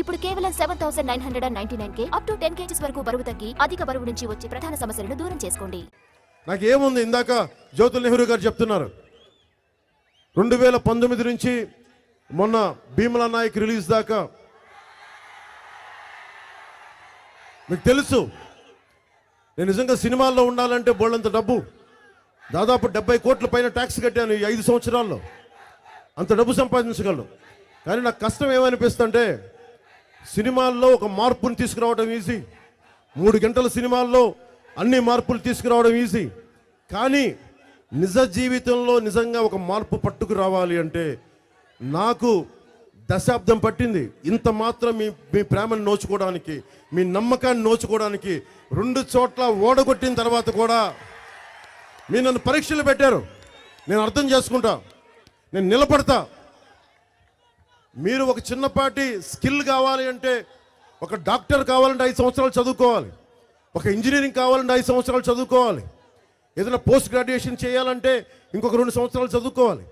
ఇప్పుడు కేవలం seven thousand nine hundred and ninety nine K up to ten kgs వరకు బరువు తగ్గి అధిక బరువు నుంచి వచ్చే ప్రధాన సమస్యలను దూరం చేసుకోండి. నాకు ఏముంది ఇందాక జ్యోతుల్ నెహ్రూ గారు చెప్తున్నారు. రెండు వేల పంతొమ్మిది నుంచి మొన్న భీమలా నాయక్ రిలీజ్ దాకా. మీకు తెలుసు నేను నిజంగా సినిమాల్లో ఉండాలంటే బోళ్ళంత డబ్బు. దాదాపు డెబ్బై కోట్ల పైన ట్యాక్స్ కట్టాను ఈ ఐదు సంవత్సరాల్లో. అంత డబ్బు సంపాదించగలను. కానీ నాకు కష్టం ఏమనిపిస్తుంటే సినిమాల్లో ఒక మార్పును తీసుకురావడం ఈజీ. మూడు గంటల సినిమాల్లో అన్ని మార్పులు తీసుకురావడం ఈజీ. కానీ నిజ జీవితంలో నిజంగా ఒక మార్పు పట్టుకు రావాలి అంటే నాకు దశాబ్దం పట్టింది. ఇంత మాత్రం మీ మీ ప్రేమను నోచుకోవడానికి మీ నమ్మకాన్ని నోచుకోవడానికి రెండు చోట్ల ఓడగొట్టిన తర్వాత కూడా మీరు నన్ను పరీక్షలు పెట్టారు. నేను అర్థం చేసుకుంటా. నేను నిలబడతా. మీరు ఒక చిన్నపాటి స్కిల్ కావాలి అంటే ఒక డాక్టర్ కావాలంటే ఐదు సంవత్సరాలు చదువుకోవాలి. ఒక ఇంజనీరింగ్ కావాలంటే ఐదు సంవత్సరాలు చదువుకోవాలి. ఏదైనా పోస్ట్ గ్రాడ్యుయేషన్ చేయాలంటే ఇంకొక రెండు సంవత్సరాలు చదువుకోవాలి.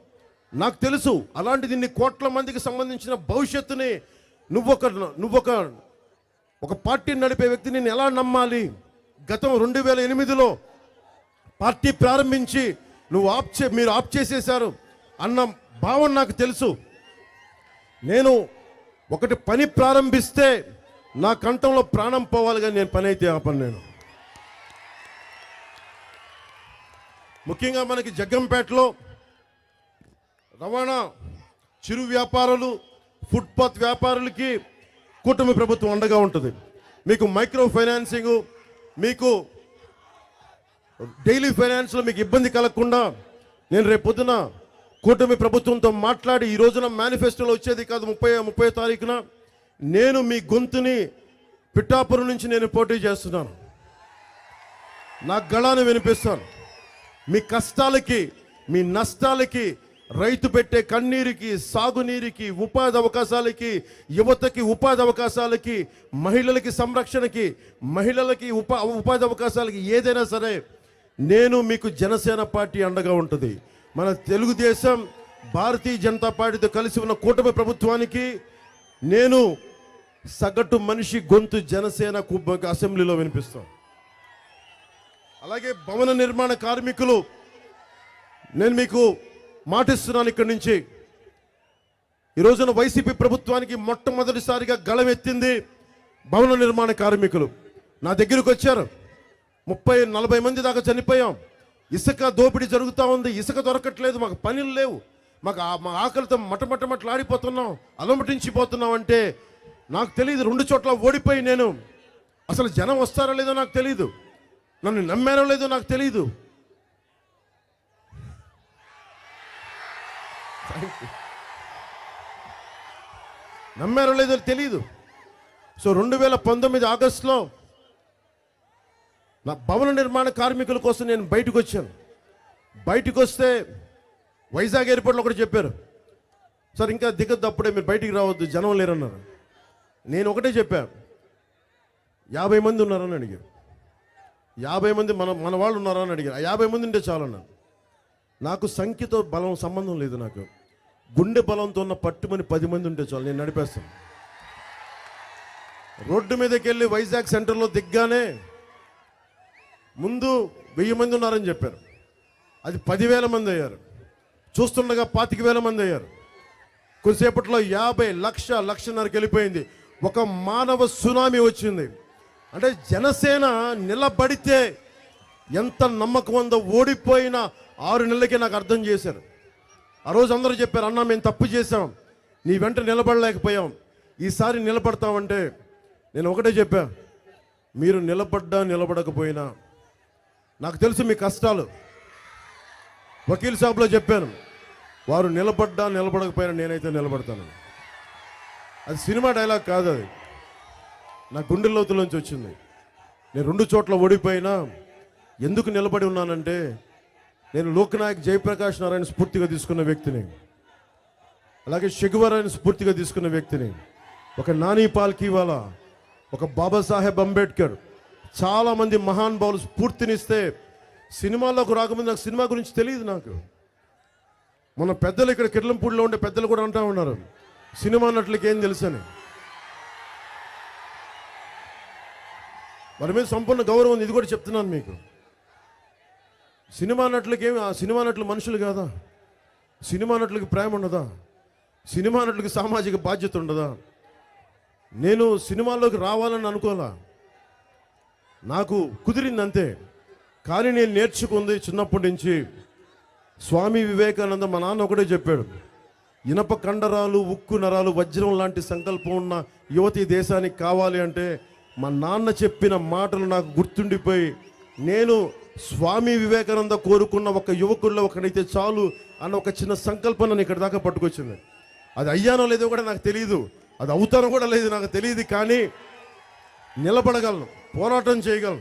నాకు తెలుసు అలాంటిది ఇన్ని కోట్ల మందికి సంబంధించిన భవిష్యత్తుని నువ్వొక నువ్వొక ఒక పార్టీని నడిపే వ్యక్తి నేను ఎలా నమ్మాలి? గతం రెండు వేల ఎనిమిదిలో పార్టీ ప్రారంభించి నువ్వు ఆప్ చే మీరు ఆప్ చేసేశారు అన్న భావన నాకు తెలుసు. నేను ఒకటి పని ప్రారంభిస్తే నా కంఠంలో ప్రాణం పోవాలి కానీ నేను పని అయితే ఆపను నేను. ముఖ్యంగా మనకి జగ్గంపేటలో రవాణా చిరు వ్యాపారులు ఫుట్పాత్ వ్యాపారులకి కూటమి ప్రభుత్వం అండగా ఉంటుంది. మీకు మైక్రో ఫైనాన్సింగ్ మీకు డైలీ ఫైనాన్స్లో మీకు ఇబ్బంది కలగకుండా నేను రేపు పొద్దున కూటమి ప్రభుత్వంతో మాట్లాడి ఈ రోజున మేనిఫెస్టోలో వచ్చేది కాదు ముప్పై ముప్పై తారీఖున. నేను మీ గొంతుని పిఠాపురం నుంచి నేను పోటీ చేస్తున్నాను. నా గళాన్ని వినిపిస్తాను. మీ కష్టాలకి మీ నష్టాలకి రైతు పెట్టే కన్నీరుకి సాగునీరుకి ఉపాధి అవకాశాలకి యువతకి ఉపాధి అవకాశాలకి మహిళలకి సంరక్షణకి మహిళలకి ఉపా ఉపాధి అవకాశాలకి ఏదైనా సరే నేను మీకు జనసేన పార్టీ అండగా ఉంటుంది. మన తెలుగుదేశం భారతీయ జనతా పార్టీతో కలిసి ఉన్న కూటమి ప్రభుత్వానికి నేను సగటు మనిషి గొంతు జనసేన కు- అసెంబ్లీలో వినిపిస్తాను అలాగే భవన నిర్మాణ కార్మికులు నేను మీకు మాటిస్తున్నాను ఇక్కడి నుంచి. ఈ రోజున వైసీపీ ప్రభుత్వానికి మొట్టమొదటిసారిగా గళమెత్తింది భవన నిర్మాణ కార్మికులు. నా దగ్గరకు వచ్చారు. ముప్పై నలభై మంది దాకా చనిపోయాం. ఇసుక దోపిడీ జరుగుతూ ఉంది. ఇసుక దొరకట్లేదు. మాకు పనులు లేవు. మాకు ఆ- మా ఆకలితో మటమటమట్లాడిపోతున్నాం. అలమటించిపోతున్నాం అంటే నాకు తెలియదు రెండు చోట్ల ఓడిపోయి నేను. అసలు జనం వస్తారో లేదో నాకు తెలియదు నన్ను నమ్మారో లేదో నాకు తెలియదు నమ్మారో లేదో తెలియదు సో రెండు వేల పంతొమ్మిది ఆగస్టులో నా భవన నిర్మాణ కార్మికుల కోసం నేను బయటకు వచ్చాను బయటకు వస్తే వైజాగ్ ఎయిర్పోర్ట్లో ఒకటి చెప్పారు. సార్ ఇంకా దిగద్దు అప్పుడే మీరు బయటికి రావద్దు జనం లేరన్నారు. నేను ఒకటే చెప్పాను యాభై మంది ఉన్నారని అడిగారు. యాభై మంది మన మన వాళ్ళు ఉన్నారని అడిగారు. యాభై మంది ఉంటే చాలన్నాను నాకు సంఖ్యతో బలం సంబంధం లేదు నాకు. గుండె బలంతో ఉన్న పట్టుమని పది మంది ఉంటే చాలు నేను నడిపేస్తాను. రోడ్డు మీదకి వెళ్ళి వైజాగ్ సెంటర్లో దిగ్గానే ముందు వెయ్యి మంది ఉన్నారని చెప్పారు. అది పదివేల మంది అయ్యారు. చూస్తుండగా పాతిక వేల మంది అయ్యారు. కొద్దిసేపట్లో యాభై లక్ష లక్షన్నరకు వెళ్ళిపోయింది. ఒక మానవ సునామీ వచ్చింది. అంటే జనసేన నిలబడితే ఎంత నమ్మకం ఉందో ఓడిపోయిన ఆరు నెలలకి నాకు అర్థం చేశారు. ఆ రోజు అందరూ చెప్పారు అన్న మేము తప్పు చేశాం. నీ వెంట నిలబడలేకపోయాం. ఈసారి నిలబడతామంటే నేను ఒకటే చెప్పా మీరు నిలబడ్డా నిలబడకపోయినా నాకు తెలుసు మీ కష్టాలు. వకీల్ సాబ్లో చెప్పాను. వారు నిలబడ్డా నిలబడకపోయినా నేనైతే నిలబడతాను. అది సినిమా డైలాగ్ కాదు అది. నా గుండె లోతులోంచి వచ్చింది. నేను రెండు చోట్ల ఓడిపోయినా ఎందుకు నిలబడి ఉన్నానంటే నేను లోక్నాయక్ జయప్రకాష్ నారాయణ స్ఫూర్తిగా తీసుకున్న వ్యక్తిని. అలాగే షెగువరాయన స్ఫూర్తిగా తీసుకున్న వ్యక్తిని. ఒక నాని పాల్కీవాలా ఒక బాబాసాహెబ్ అంబేద్కర్ చాలామంది మహానుభావులు స్ఫూర్తినిస్తే సినిమాల్లోకి రాకముందు నాకు సినిమా గురించి తెలియదు నాకు. మన పెద్దలు ఇక్కడ కిర్లంపూడిలో ఉండే పెద్దలు కూడా అంటూ ఉన్నారు. సినిమా అన్నట్లకేం తెలుసని. వారి మీద సంపూర్ణ గౌరవం ఉంది ఇది కూడా చెప్తున్నాను మీకు. సినిమా నటులకేమి ఆ సినిమా నటులు మనుషులు కాదా? సినిమా నటులకి ప్రేమ ఉండదా? సినిమా నటులకి సామాజిక బాధ్యత ఉండదా? నేను సినిమాల్లోకి రావాలని అనుకోవాలా? నాకు కుదిరింది అంతే కానీ నేను నేర్చుకుంది చిన్నప్పటి నుంచి. స్వామి వివేకానంద మా నాన్న ఒకటే చెప్పాడు. ఇనప కండరాలు ఉక్కు నరాలు వజ్రం లాంటి సంకల్పం ఉన్న యువతి దేశానికి కావాలి అంటే మా నాన్న చెప్పిన మాటలు నాకు గుర్తుండిపోయి నేను స్వామి వివేకానంద కోరుకున్న ఒక యువకుల్లో ఒకడైతే చాలు అన్న ఒక చిన్న సంకల్పం నన్ను ఇక్కడ దాకా పట్టుకొచ్చింది. అది అయ్యానో లేదో కూడా నాకు తెలియదు అది అవుతానో కూడా లేదు నాకు తెలియదు కానీ నిలబడగలను. పోరాటం చేయగలం